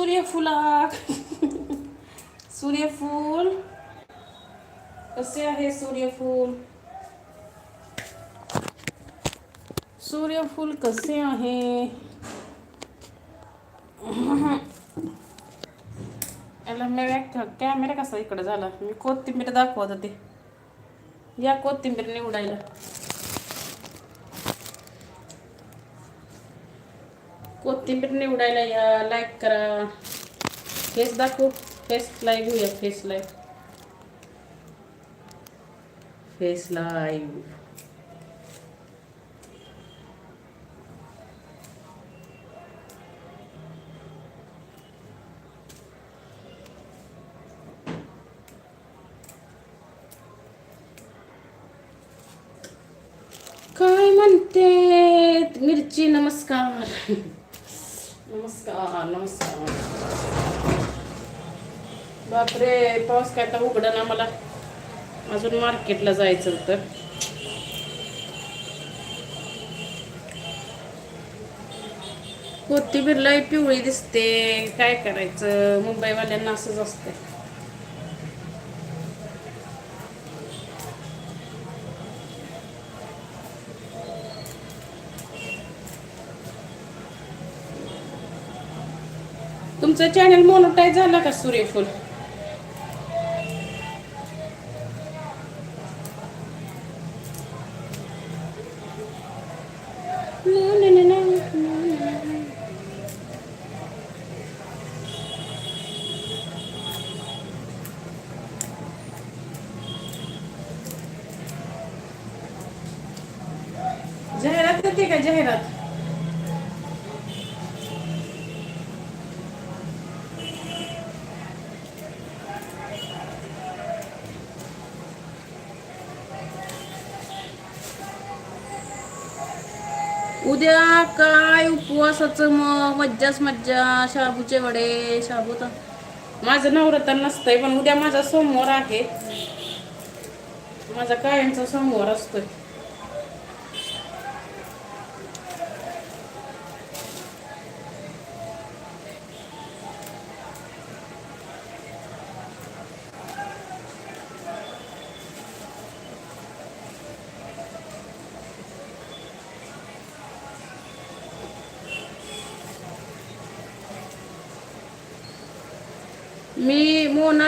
सूर्यफुला सूर्यफूल. कसे आहे सूर्यफूल? सूर्यफूल कसे आहे? याला मी कॅमेरा कसा इकडे झाला? मी कोथिंबीर दाखवत होते. या कोथिंबीर निवडायला कोथिंबीर निवडायला या लाईक करा. फेस दाखवू? फेस लाईव्ह घेऊया फेस लाईव्ह फेस लाईव्ह काय म्हणते मिरची नमस्कार. नमस्कार नमस्कार. बापरे पाऊस काय तर उघडा ना मला. अजून मार्केटला जायचं होतं. कोथिंबीरलाही पिवळी दिसते. काय करायचं? मुंबईवाल्यांना असंच असतं तुमचं चॅनल मोनोटाईज झाला का सूर्यफूल जाहिरात येते का जाहिरात उद्या काय उपवासाचं मग? मज्जाच मज्जा. शाबूचे वडे शाबू तर. माझं नवरात्र नसतंय पण उद्या माझा सोमवार आहे. माझा कायमचा सोमवार असतोय.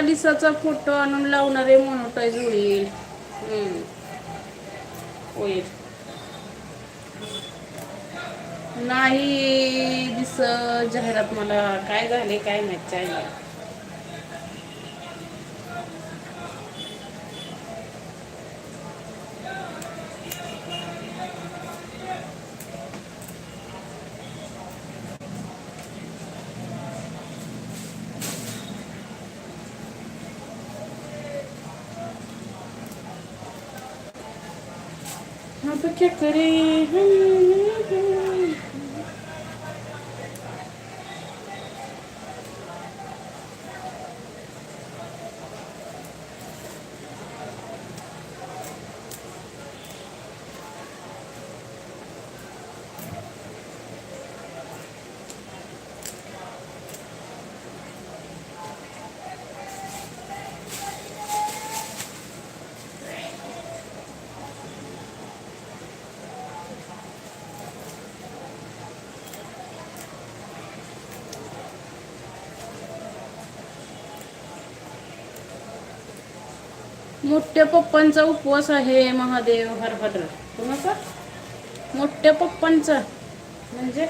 मी मोनालिसाचा फोटो आणून लावणारे मोनोटाईज होईल? हम्म. होईल. नाही दिस जाहिरात मला. काय झाले काय माहीत आहे नाही अब क्या करें हम? मोठ्या पप्पांचा उपवास आहे महादेव हरभद्र. कोणाचा मोठ्या पप्पांचा. म्हणजे?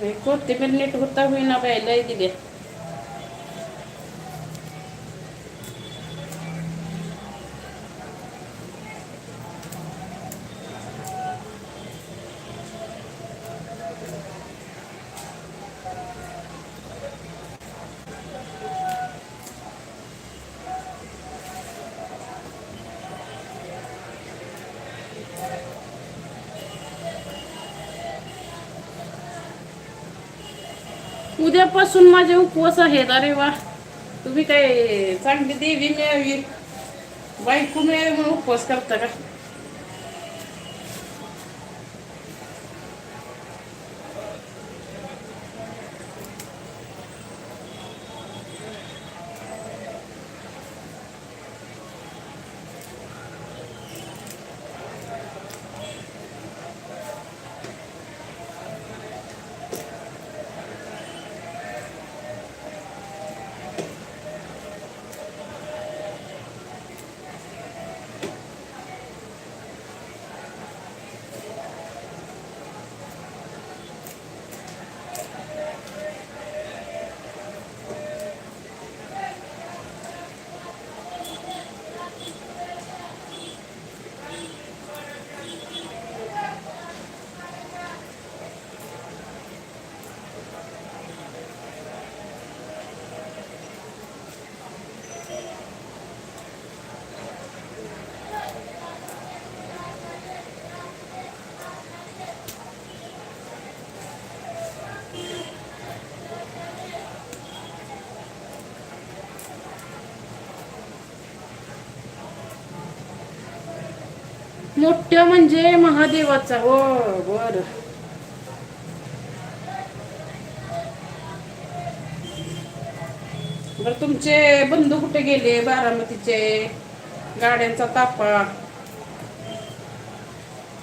कोणते कोथिंबीर नीट होता होईना बाय दिल्या उद्यापासून माझे उपवास आहेत. अरे वा. तुम्ही काय चांगली देवी मिळावी? बायको मिळावी म्हणून उपवास करता का? मोठ म्हणजे महादेवाचा. हो बर. बर तुमचे बंधू कुठे गेले? बारामतीचे. गाड्यांचा तापा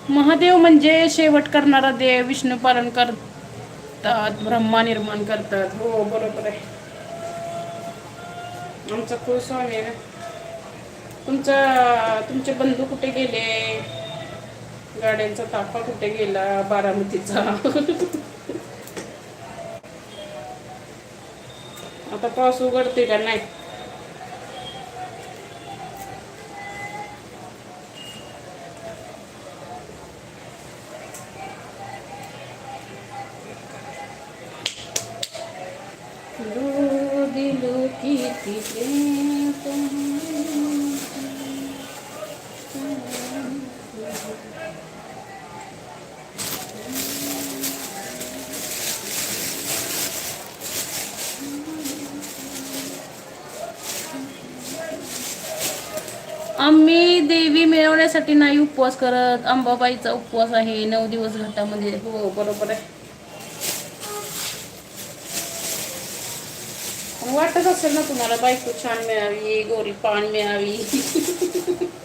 महादेव म्हणजे शेवट करणारा देव विष्णू पालन करतात ब्रह्मा निर्माण करतात. हो बरोबर आहे. आमचा कुलस्वामी आहे तुमचा तुमचे बंधू कुठे गेले? गाड्यांचा ताफा कुठे गेला? बारामतीचा. आता पाऊस उघडते का? नाही. आम्ही देवी मिळवण्यासाठी नाही उपवास करत. अंबाबाईचा उपवास आहे. नऊ दिवस घाटामध्ये. हो बरोबर आहे. वाटत असेल ना तुम्हाला बायको छान मिळावी गोरी पान मिळावी.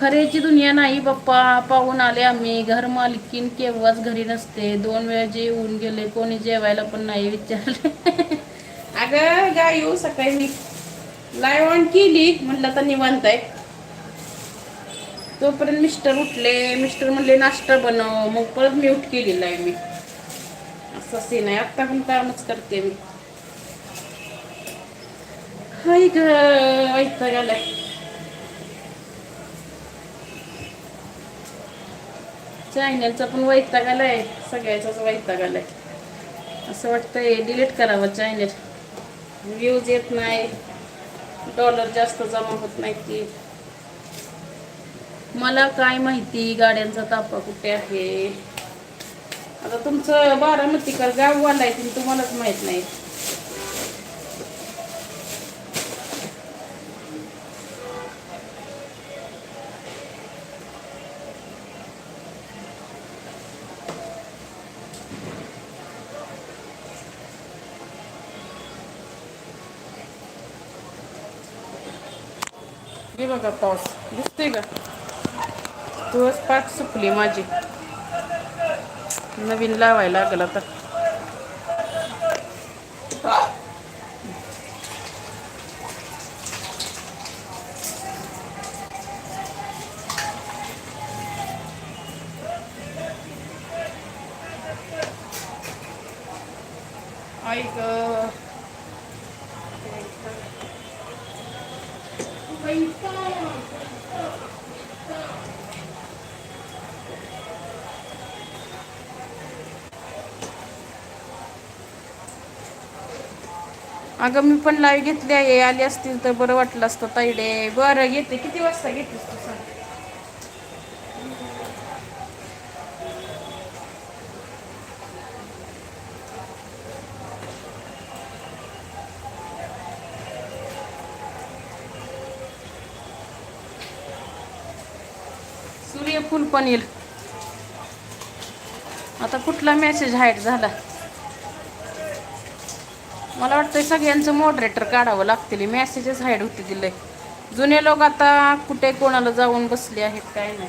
खरेची दुनिया नाही बाप्पा पाहून आले आम्ही. घर मालकीन केव्हाच घरी नसते. दोन वेळा जेवून गेले कोणी जेवायला पण नाही विचारले. अगं गाय येऊ सकाळी मी. लाईव्ह ऑन केली. म्हटलं तर निवांत आहे. तोपर्यंत मिस्टर उठले. मिस्टर म्हणले नाश्ता बनव. मग परत मी उठ केली आहे मी. असं सीन आहे. आत्ता पण कामच करते मी. हाय ग वैताग चॅनलचा पण वैताग आलाय सगळ्याचाच वैताग आलाय असं वाटतंय डिलीट करावं चॅनल व्ह्यूज येत नाही. डॉलर जास्त जमा होत नाही की मला काय माहिती गाड्यांचा तापा कुठे आहे? आता तुमचं बारामतीकर गाववाला आहे तुम्ही तुम्हालाच माहीत नाही. बघा पाऊस दिसतोय का दिवस पाच सुकली माझी नवीन लावायला लागला तर अगं मी पण लाईव्ह घेतली आहे. आली असतील तर बरं वाटलं असतं. ताईडे बरं घेते. किती वाजता घेतेस तू सांग? सूर्यफूल पण येईल. आता कुठला मेसेज हाईट झाला? मला वाटतं सगळ्यांचं मॉडरेटर काढावं लागतील. मेसेजेस हाईड होते दिले जुने लोक आता कुठे कोणाला जाऊन बसले आहेत काय नाही.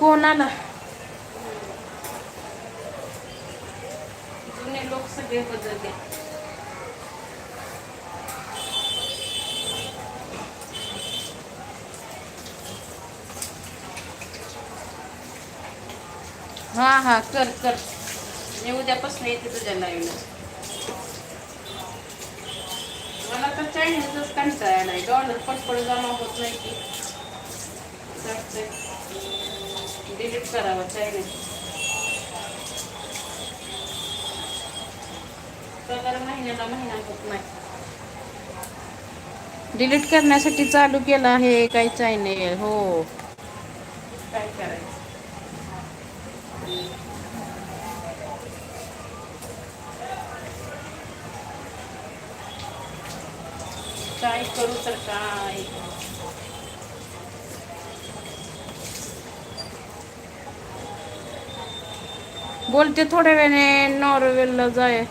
कोणाला? जुने लोक सगळे बदलले. हां हां कर कर. मी उद्यापासून येते तुझ्या लाईव्हला मला तर चायनीजच कंटाळा नाही डॉलर पटपट जमा होत नाही की. डिलीट करावं चायनीज. पगार महिन्याला महिना होत नाही. डिलीट करण्यासाठी चालू केलं आहे काही चायने हो. काय करायचं? काय करू तर काय? बोलते थोड्या वेळाने नॉर्वेलला जाय.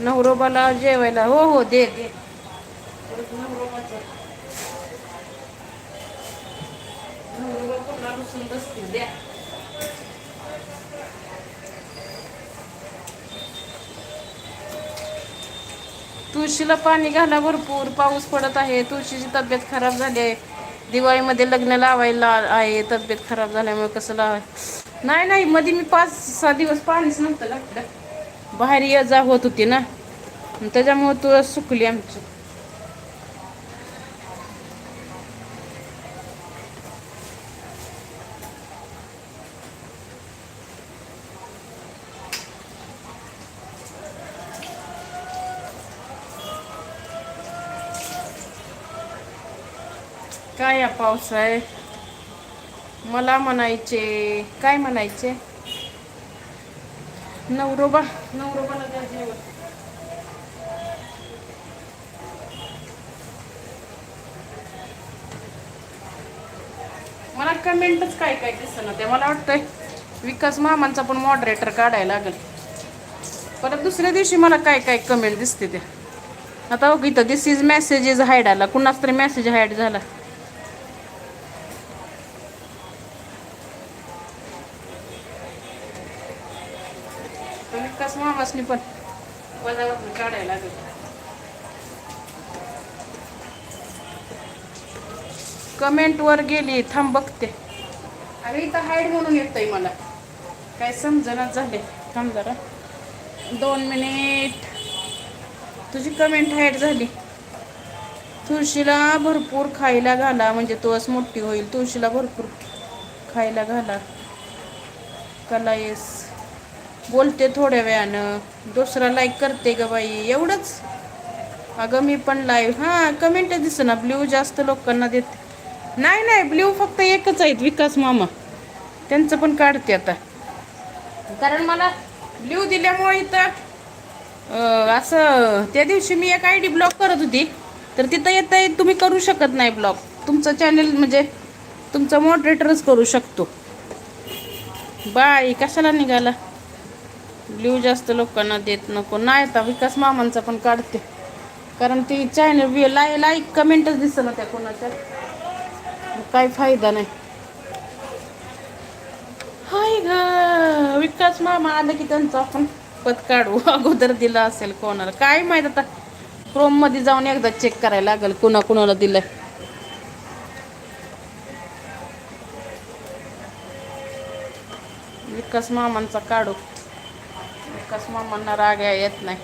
नवरोबाला जेवायला. हो हो दे. दे नवरोबाचं. नवरोबा पुन्हा रुसून बसतील द्या. तुळशीला पाणी घाला भरपूर पाऊस पडत आहे तुळशीची तब्येत खराब झाली आहे. दिवाळीमध्ये लग्न लावायला आहे तब्येत खराब झाल्यामुळे कसं लावाय नाही नाही मध्ये मी पाच सहा दिवस पाणीच नव्हतं लागलं. बाहेर ये जा होत होती ना. त्याच्यामुळे तुळस सुकली आमची. काय या पावसाळे मला म्हणायचे काय म्हणायचे? नवरोबा नवरोबाला द्या जेवण. मला कमेंटच काय काय दिसना ते मला वाटतंय विकास मामांचा पण मॉडरेटर काढायला लागेल. परत दुसऱ्या दिवशी मला काय काय कमेंट दिसते ते आता ओके इथं दिस इज मेसेज इज आला. कुणाच तरी मेसेज हायड झाला तर मामासनी पण. काढायला लागेल. कमेंट वर गेली थांब बघते. अरे इथं हाईड म्हणून येतंय मला. काय समजणच झाले. थांब जरा. दोन मिनिट तुझी कमेंट हाईड झाली. तुळशीला भरपूर खायला घाला म्हणजे तुळस मोठी होईल. तुळशीला भरपूर खायला घाला. कला येस बोलते थोड्या वेळानं. दुसरा लाईक करते ग बाई. एवढंच. अगं मी पण लाईव्ह हां कमेंट दिसना. ब्ल्यू जास्त लोकांना देते. नाही नाही. ब्ल्यू फक्त एकच आहेत. विकास मामा. त्यांचं पण काढते आता. कारण मला ब्ल्यू दिल्यामुळे इथं असं त्या दिवशी मी एक आय डी ब्लॉक करत होती. तर तिथं येत तुम्ही करू शकत नाही ब्लॉक तुमचं चॅनेल म्हणजे तुमचा मॉडरेटरच करू शकतो. बाय कशाला निघाला? ब्ल्यू जास्त लोकांना देत नको. नाही आता विकास मामांचा पण काढते. कारण ती चॅनल लाय लाईक कमेंटच दिसत त्या कोणाच्या. काही फायदा नाही. हाय ग विकास मामा आलं की त्यांचं आपण पद काढू. अगोदर दिला असेल कोणाला. काय माहीत आता? क्रोममध्ये जाऊन एकदा चेक करायला लागेल कुणा कुणाला दिलंय. विकास मामांचा काढू. विकास मामांना राग या- येत नाही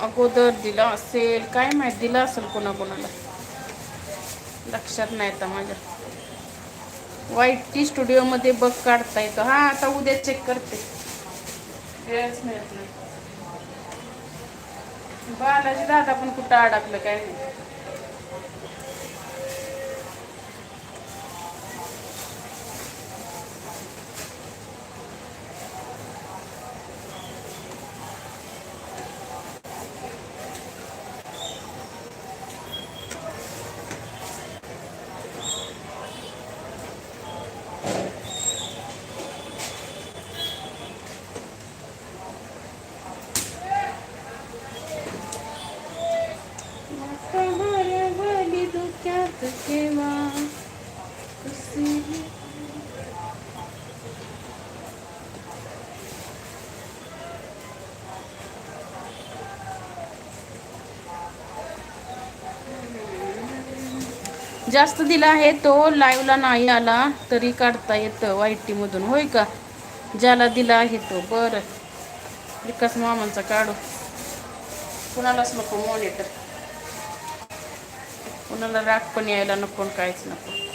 अगोदर दिला असेल काय माहीत दिला असेल कोणाकोणाला लक्षात नाही आता माझ्या वाईट टी स्टुडिओमध्ये बघ काढता येतो हा आता उद्या चेक करते वेळच मिळत नाही बालाजी दादा पण कुठं अडकलं काय नाही देवा कसे जास्त दिला आहे तो लाईव्हला नाही आला तरी काढता येतं वाईटीमधून. होय का? ज्याला दिला आहे तो. बरं. विकास मामांचा काढू. कुणालाच नको मॉनिटर कुणाला राग पण यायला नको आणि काहीच नको.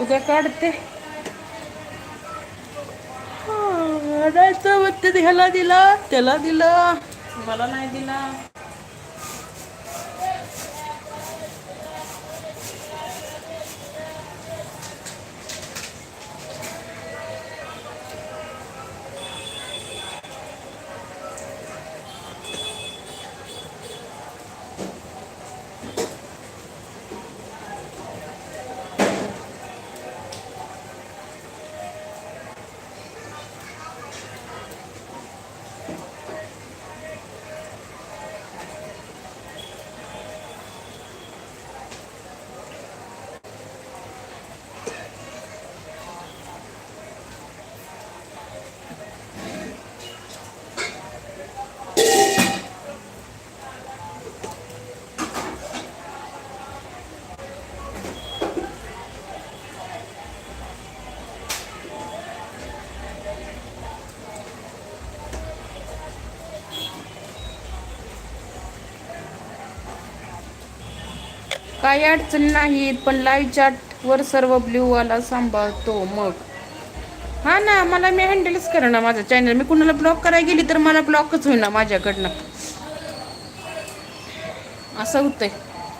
उद्या काढते. रडायचं मग ते ह्याला दिला त्याला दिला. मला नाही दिला. काही अडचण नाहीत पण लाईव्ह चॅट वर सर्व ब्ल्यूवाला सांभाळतो मग. हा ना मला मी हँडलच करा ना माझं चॅनल मी कुणाला ब्लॉक करायला गेली तर मला ब्लॉकच होईना माझ्याकडनं. असं होतंय.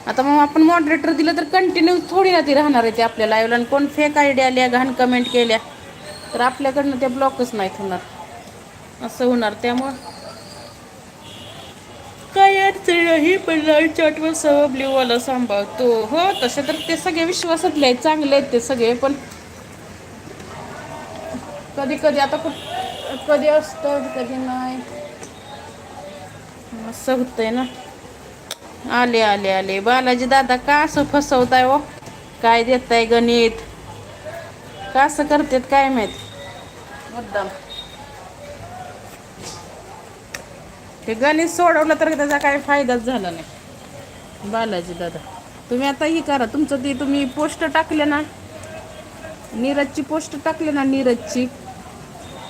आता मग आपण मॉडरेटर दिलं तर कंटिन्यू थोडी ना ती राहणार आहे ते आपल्या लाईव्हला आणि कोण फेक आयडिया आल्या घाण कमेंट केल्या तर आपल्याकडनं त्या ब्लॉकच नाहीत होणार. असं होणार. त्यामुळं काय अडचण चाटवर पण सर्व ब्ल्यू सांभाळतो. हो तसे तर ते सगळे विश्वासातले आहेत चांगले आहेत ते सगळे पण कधी कधी आता कुठ कधी असतं कधी नाही. असं होतंय ना. आले आले आले. बालाजी दादा का असं फसवताय हो? काय देताय गणित? का असं करतात काय माहीत? मुद्दाम. हे गणित सोडवलं तर त्याचा काही फायदाच झाला नाही. बालाजी दादा तुम्ही आता ही करा तुमचं ती तुम्ही पोस्ट टाकले ना नीरजची पोस्ट टाकली ना नीरजची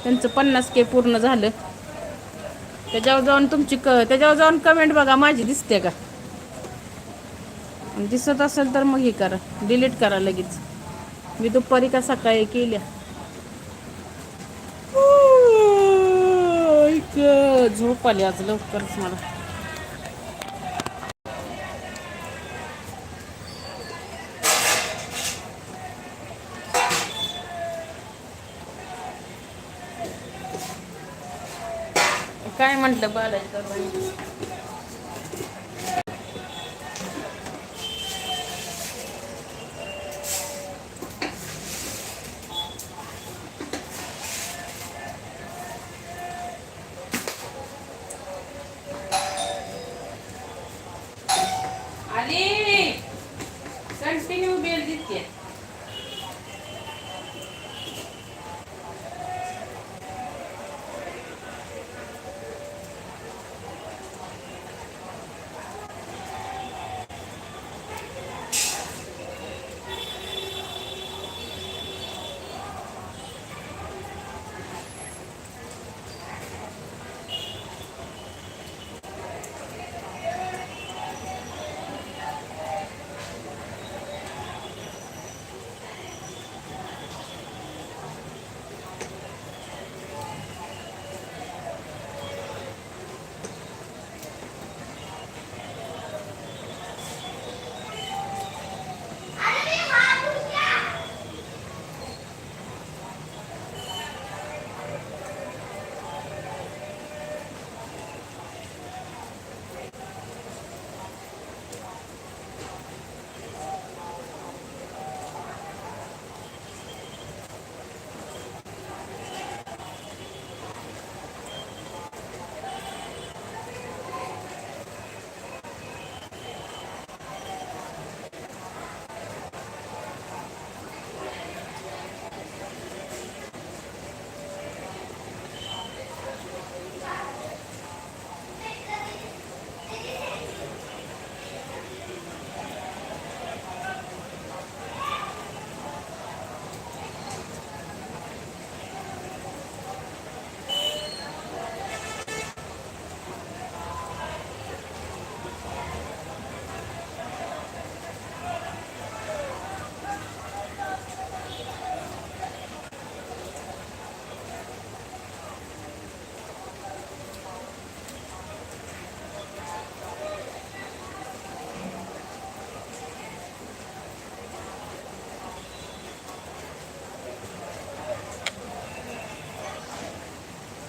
त्यांचं पन्नास के पूर्ण झालं. त्याच्यावर जाऊन तुमची क त्याच्यावर जाऊन कमेंट बघा माझी दिसते का? आणि दिसत असेल तर मग हे करा डिलीट करा लगेच. मी दुपारी का सकाळी केल्या? झोप आली आज लवकरच मला. काय म्हटलं बालाजी?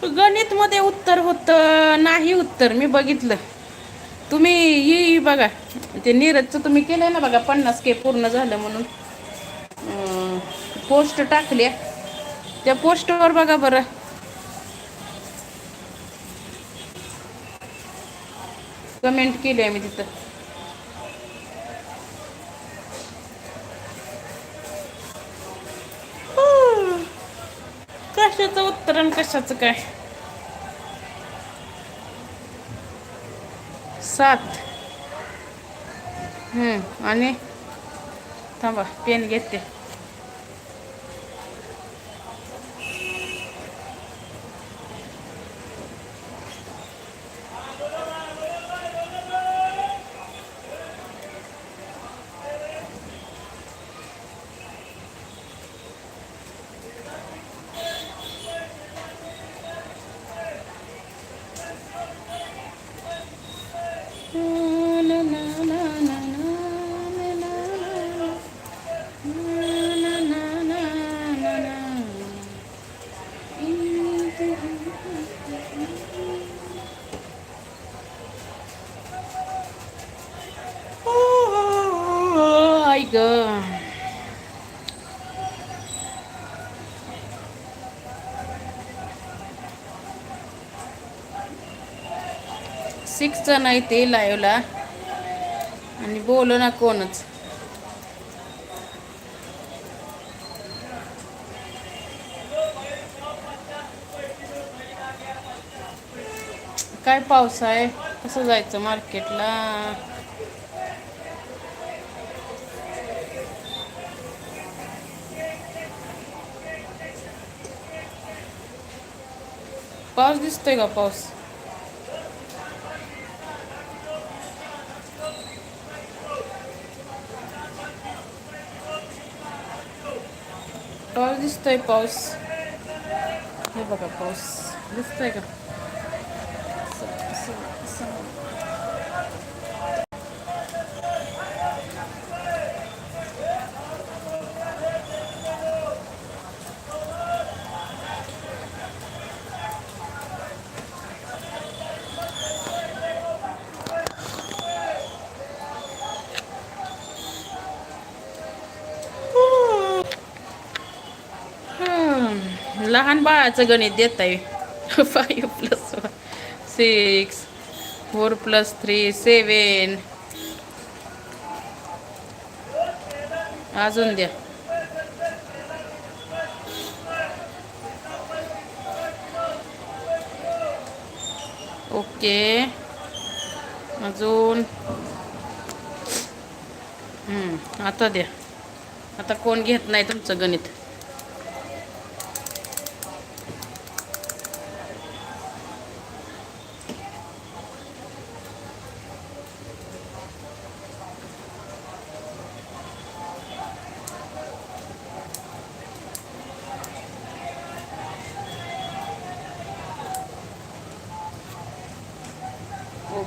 गणित मध्ये उत्तर होत नाही उत्तर. मी बघितलं. तुम्ही ही बघा. ते नीरजचं तुम्ही केलंय ना बघा पन्नास के पूर्ण झालं म्हणून. पोस्ट टाकल्या त्या पोस्टवर बघा बरं. कमेंट केली आहे मी तिथं हं. कशाचं कशाचं काय? सात. हम्म आणि थांबा पेन घेते आई ग सिक्स जण आहे ते लाईव्हला आणि बोलो ना कोणच. काय पाऊस आहे? कसं जायचं मार्केटला? पाऊस दिसतोय का पाऊस पाऊस दिसतोय पाऊस हे बघा पाऊस दिसतोय का लहान बाळाचं गणित देत आहे five plus six four plus three seven अजून द्या. ओके अजून. हम्म, आता द्या. आता कोण घेत नाही तुमचं गणित?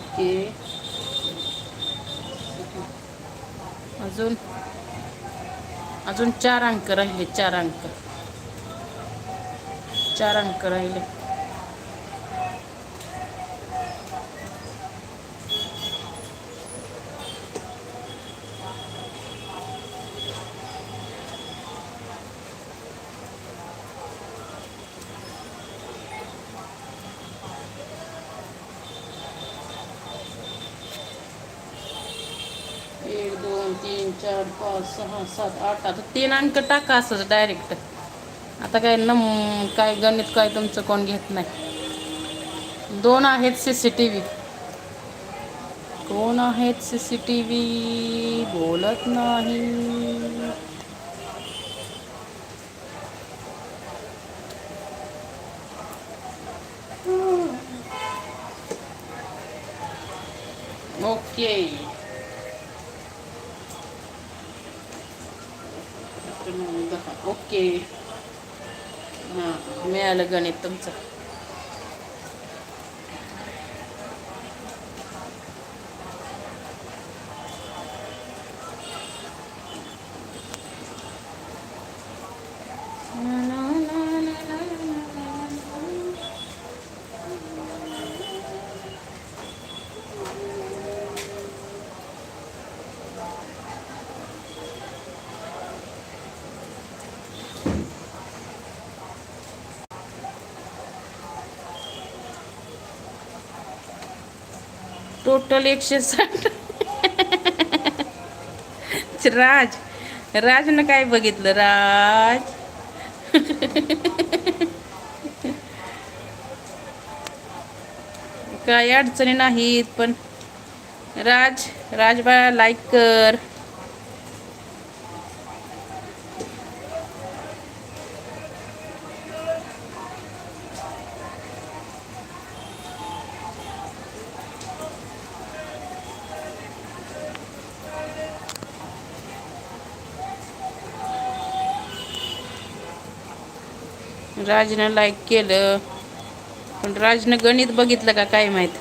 ओके. अजून अजून चार अंक राहिले चार अंक. चार अंक राहिले एक दोन तीन चार पाच सहा सात आठ आता तीन अंक टाका असंच डायरेक्ट आता काय नम काय गणित काय तुमचं कोण घेत नाही. दोन आहेत सी सी टी व्ही कोण आहेत सी सी टी व्ही बोलत नाही. ओके नऊ, दहा. ओके हां मिळालं गणित तुमचं. टोटल एकशे साठ. राज राजनं काय बघितलं? राज. काय अडचणी नाहीत पण राज राजबा लाईक कर. राजनं लाईक केलं. पण राजनं गणित बघितलं का काय माहीत?